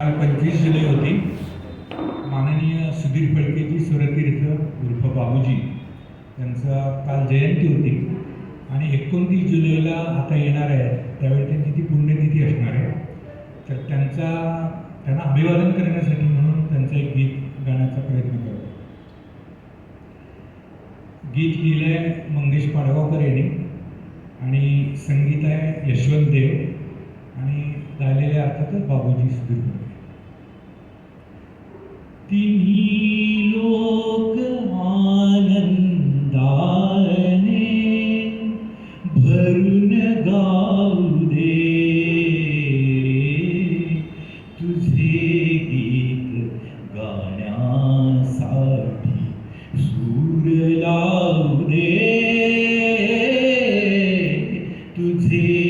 काल पंचवीस जुलै होती. माननीय सुधीर फडकेजी सुरतीर्थ उर्फ बाबूजी यांचा काल जयंती होती. आणि एकोणतीस जुलैला आता येणार आहे. त्यावेळी त्यांची ती पुण्यतिथी असणार आहे. तर त्यांचा त्यांना अभिवादन करण्यासाठी म्हणून त्यांचं एक गीत गाण्याचा प्रयत्न करतो. गीत लिहिलं आहे मंगेश पाडगावकर यांनी आणि संगीत आहे यशवंत देव. आणि गायलेले अर्थातच बाबूजी सुधीर फडके तिन्ही लोक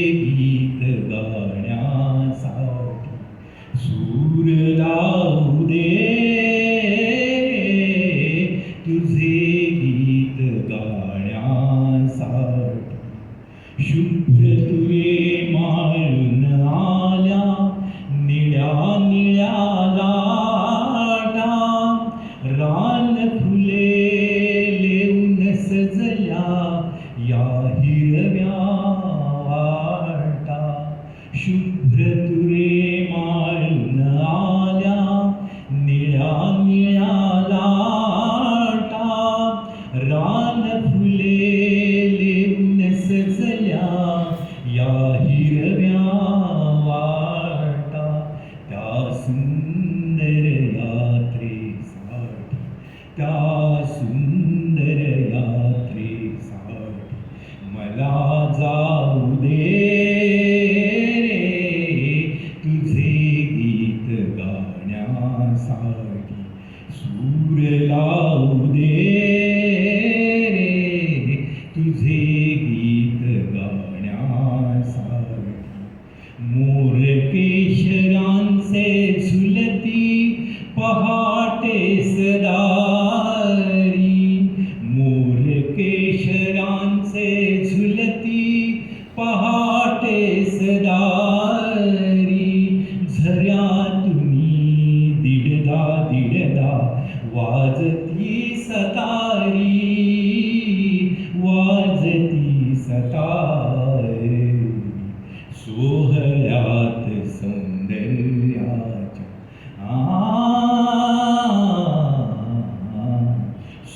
गीत गाण्यासाठी सूर लावू दे. तुझे गीत गाण्यासाठी शुभ्र तुरे माळून आल्या. निळ्या निळ्या ദിവ്യമ്യാ വാഴ്ത്താ ശുഭ്രതു साठी सूर लावू दे रे तुझे गीत गाण्यासाठी मोर केशरांचे झुलती पहाटे सदारी मोर केशरांचे झुलती पहाटे सदारी झऱ्या तुम्ही वाजती सतारी वाजती सतारी. सोहळ्यात सौंदर्याच्या आ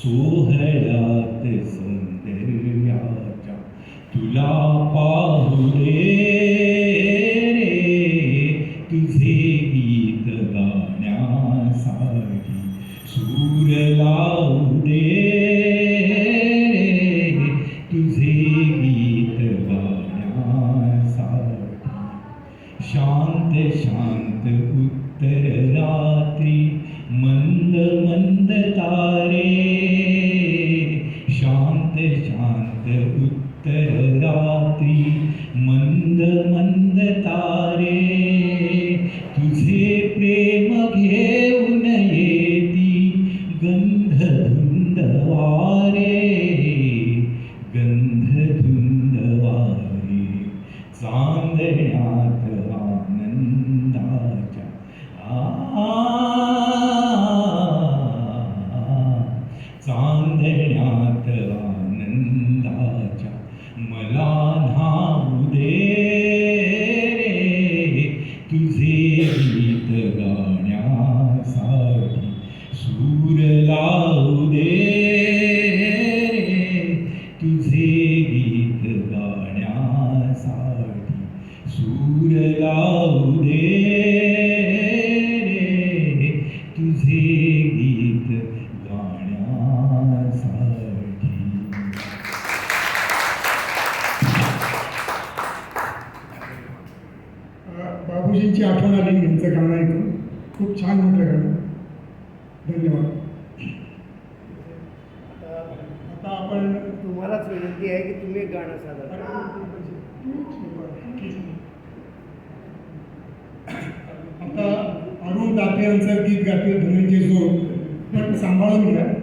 सोहळ्यात सौंदर्याच्या तुला पाहुले મંદ મંદ તારે लावू दे रे तुझे गीत गाण्यासाठी बाबूजींची आठवण आली यांचं गाणं ऐकून. खूप छान म्हटलं गाणं. धन्यवाद. आता आपण तुम्हालाच विनंती आहे की तुम्ही एक गाणं सादर यांचं गीत गातील धनंजय जोड. पण सांभाळून घ्या.